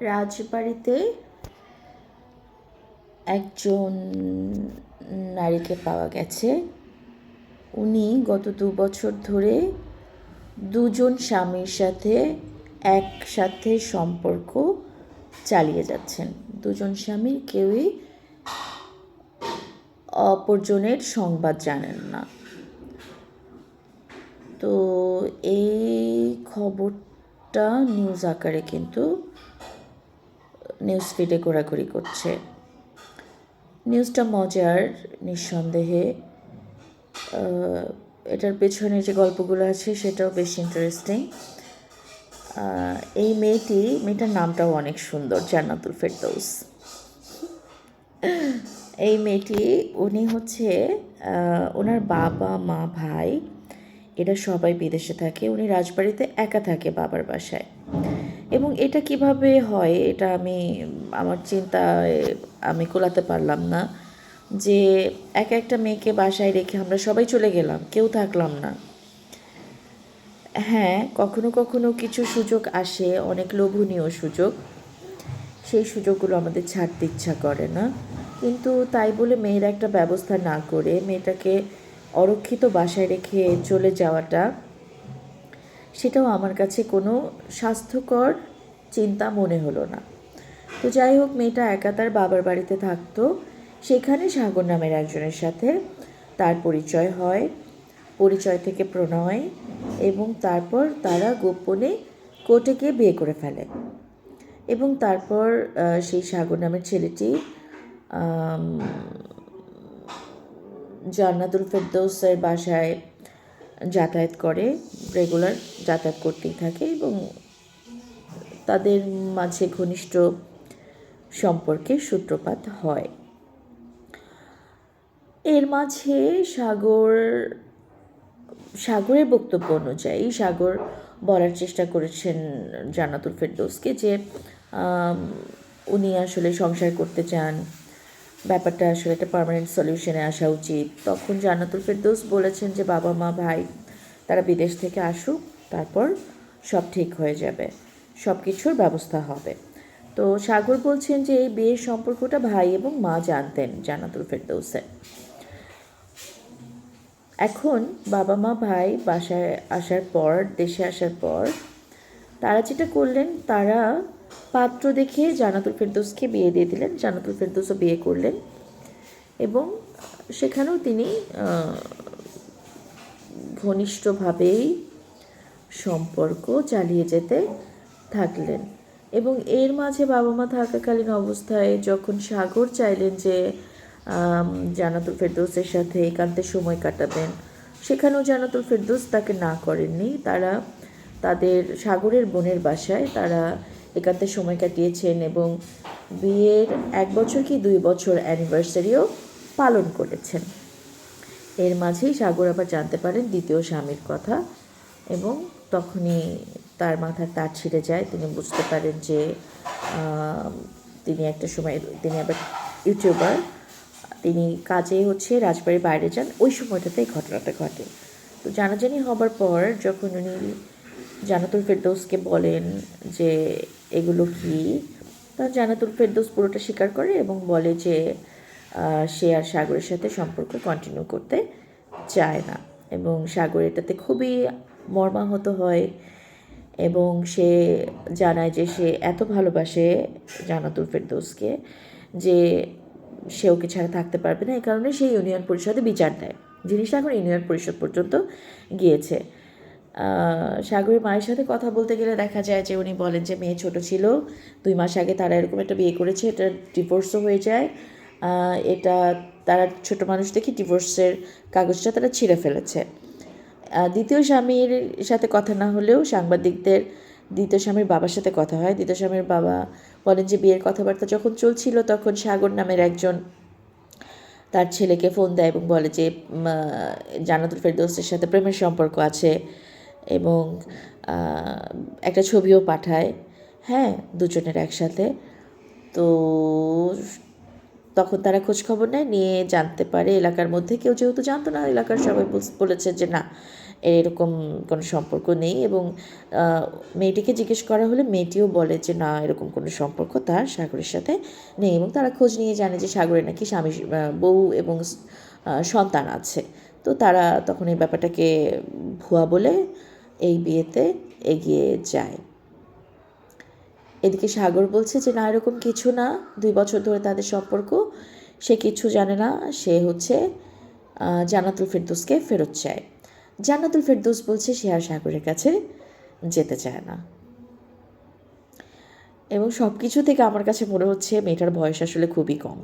রাজবাড়িতে একজন নারীকে পাওয়া গেছে। উনি গত দু বছর ধরে দুজন স্বামীর সাথে একসাথে সম্পর্ক চালিয়ে যাচ্ছেন। দুজন স্বামীর কেউই অপরজনের সংবাদ জানেন না। তো এই খবরটা নিউজ আকারে কিন্তু নিউজ ফিডে ঘোরাঘুরি করছে। নিউজটা মজার, নিঃসন্দেহে। এটার পেছনে যে গল্পগুলো আছে, সেটাও বেশ ইন্টারেস্টিং এই মেয়েটি, মেয়েটার নামটাও অনেক সুন্দর, জান্নাতুল ফেরদৌস। এই মেয়েটি, উনি হচ্ছে ওনার বাবা, মা, ভাই এরা সবাই বিদেশে থাকে, উনি রাজবাড়িতে একা থাকে বাবার বাসায়। এবং এটা কীভাবে হয়, এটা আমি, আমার চিন্তায় আমি কোলাতে পারলাম না যে এক একটা মেয়েকে বাসায় রেখে আমরা সবাই চলে গেলাম, কেউ থাকলাম না। হ্যাঁ কখনো কখনো কিছু সুযোগ আসে, অনেক লোভনীয় সুযোগ। সেই সুযোগগুলো আমাদের ছাড়তে ইচ্ছা করে না। কিন্তু তাই বলে মেয়েরা একটা ব্যবস্থা না করে, মেয়েটাকে অরক্ষিত বাসায় রেখে চলে যাওয়াটা, সেটাও আমার কাছে কোনো স্বাস্থ্যকর চিন্তা মনে হলো না। তো যাই হোক, মেয়েটা একা তার বাবার বাড়িতে থাকতো। সেখানে সাগর নামের একজনের সাথে তার পরিচয় হয়, পরিচয় থেকে প্রণয়, এবং তারপর তারা গোপনে কোর্টে গিয়ে বিয়ে করে ফেলে। এবং তারপর সেই সাগর নামের ছেলেটি জান্নাতুল ফেরদৌসের বাসায় যাতায়াত করে রেগুলার যাতায়াত করতেই থাকে এবং তাদের মাঝে ঘনিষ্ঠ সম্পর্কে সূত্রপাত হয়। এর মাঝে সাগর, সাগরের বক্তব্য অনুযায়ী সাগর বলার চেষ্টা করেছেন জান্নাতুল ফেরদৌসকে যে উনি আসলে সংসার করতে চান। ব্যাপারটা আসলে একটা পার্মানেন্ট সলিউশনে আসা উচিত। তখন জান্নাতুল ফেরদৌস বলেছেন যে, বাবা, মা, ভাই, তারা বিদেশ থেকে আসুক, তারপর সব ঠিক হয়ে যাবে সব কিছুর ব্যবস্থা হবে। তো সাগর বলছেন যে, এই বিয়ের সম্পর্কটা ভাই এবং মা জানতেন জান্নাতুল ফেরদৌসের এখন বাবা, মা, ভাই বাসায় আসার পর, দেশে আসার পর, তারা যেটা করলেন, তারা পাত্র দেখে জানাতুল ফেরদৌসকে বিয়ে দিয়ে দিলেন জানাতুল ফেরদোসও বিয়ে করলেন এবং সেখানেও তিনি ঘনিষ্ঠভাবেই সম্পর্ক চালিয়ে যেতে থাকলেন এবং এর মাঝে বাবা মা থাকাকালীন অবস্থায় যখন সাগর চাইলেন যে জানাতুল ফেরদৌসের সাথে একান্তে সময় কাটাবেন, সেখানেও জানাতুল ফেরদৌস তাকে না করেননি। তারা তাদের সাগরের বোনের বাসায় তারা একান্তে সময় কাটিয়েছেন এবং বিয়ের এক বছর কি দুই বছর অ্যানিভার্সারিও পালন করেছেন। এর মাঝেই সাগর আবার জানতে পারেন দ্বিতীয় স্বামীর কথা এবং তখনই তার মাথার তার ছিঁড়ে যায়। তিনি বুঝতে পারেন যে তিনি একটা সময়, তিনি আবার ইউটিউবার। তিনি কাজে হচ্ছে রাজবাড়ির বাইরে যান। ওই সময়টাতে এই ঘটনাটা ঘটে। তো জানাজানি হবার পর যখন উনি জানাতুল ফেরদৌসকে বলেন যে, এগুলো কি? তখন জানাতুল ফেরদৌস পুরোটা স্বীকার করে এবং বলে যে সে আর সাগরের সাথে সম্পর্ক কন্টিনিউ করতে চায় না এবং সাগর এটাতে খুবই মর্মাহত হয় এবং সে জানায় যে সে এত ভালোবাসে জানাতুল ফেরদৌসকে যে সে ওকে ছাড়া থাকতে পারবে না। এই কারণে সে ইউনিয়ন পরিষদে বিচার দেয়। জিনিসটা এখন ইউনিয়ন পরিষদ পর্যন্ত গিয়েছে। সাগরের মায়ের সাথে কথা বলতে গেলে দেখা যায় যে উনি বলেন যে মেয়ে ছোট ছিল, দুই মাস আগে তারা এরকম একটা বিয়ে করেছে, এটা ডিভোর্সও হয়ে যায়। এটা তারা ছোট মানুষ দেখে ডিভোর্সের কাগজটা তারা ছিঁড়ে ফেলেছে। দ্বিতীয় স্বামীর সাথে কথা না হলেও সাংবাদিকদের দ্বিতীয় স্বামীর বাবার সাথে কথা হয়। দ্বিতীয় স্বামীর বাবা বলেন যে বিয়ের কথাবার্তা যখন চলছিল তখন সাগর নামের একজন তার ছেলেকে ফোন দেয় এবং বলে যে জান্নাতুল ফেরদৌসের সাথে প্রেমের সম্পর্ক আছে। এবং একটা ছবিও পাঠায়। হ্যাঁ দুজনের একসাথে। তো তখন তারা খোঁজখবর নেয়, নিয়ে জানতে পারে এলাকার মধ্যে। কেউ যেহেতু জানতো না, এলাকার সবাই বলেছে যে না, এরকম কোনো সম্পর্ক নেই এবং মেয়েটিকে জিজ্ঞেস করা হলে মেয়েটিও বলে যে না, এরকম কোনো সম্পর্ক তার সাগরের সাথে নেই এবং তারা খোঁজ নিয়ে জানে যে সাগরের নাকি স্বামী বউ এবং সন্তান আছে। তো তারা তখন এই ব্যাপারটাকে ভুয়া বলে এই বিয়েতে এগিয়ে যায়। এদিকে সাগর বলছে যে, না, এরকম কিছু না। দুই বছর ধরে তাদের সম্পর্ক। সে কিছু জানে না। সে হচ্ছে জান্নাতুল ফেরদৌসকে ফেরত চায়। জান্নাতুল ফেরদৌস বলছে সে আর সাগরের কাছে যেতে চায় না। এবং সব কিছু থেকে আমার কাছে মনে হচ্ছে, মেয়েটার বয়স আসলে খুবই কম।